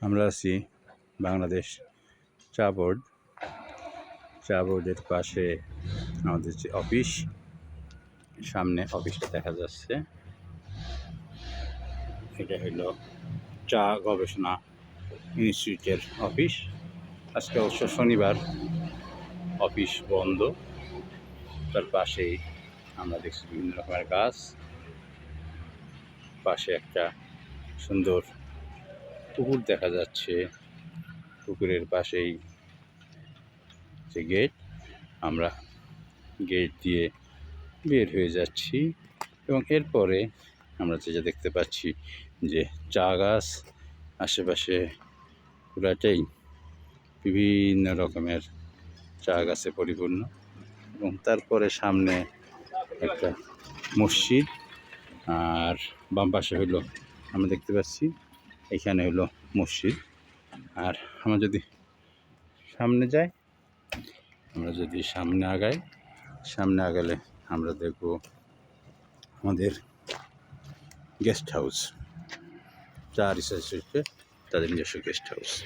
আমরা আছি বাংলাদেশ চা বোর্ড। চা বোর্ডের পাশে আমাদের যে অফিস, সামনে অফিসটা দেখা যাচ্ছে। এটা হলো চা গবেষণা ইনস্টিটিউটের অফিস। আজকে অবশ্য শনিবার, অফিস বন্ধ। তার পাশেই আমরা দেখছি বিভিন্ন রকমের গাছ। পাশে একটা সুন্দর পুকুর দেখা যাচ্ছে। পুকুরের পাশেই যে গেট আমরা গেট দিয়ে বের হয়ে যাচ্ছি এবং এরপরে আমরা যেটা দেখতে পাচ্ছি যে চা গাছ আশেপাশে পুরাটাই বিভিন্ন রকমের চা গাছে পরিপূর্ণ এবং তারপরে সামনে একটা মসজিদ আর বাম পাশে হইল আমরা দেখতে পাচ্ছি এখানে হলো মসজিদ। আর আমরা যদি সামনে যাই, আমরা যদি সামনে আগাই, সামনে আগালে আমরা দেখব আমাদের গেস্ট হাউস চার রিসার্চ তাদের নিজস্ব গেস্ট হাউস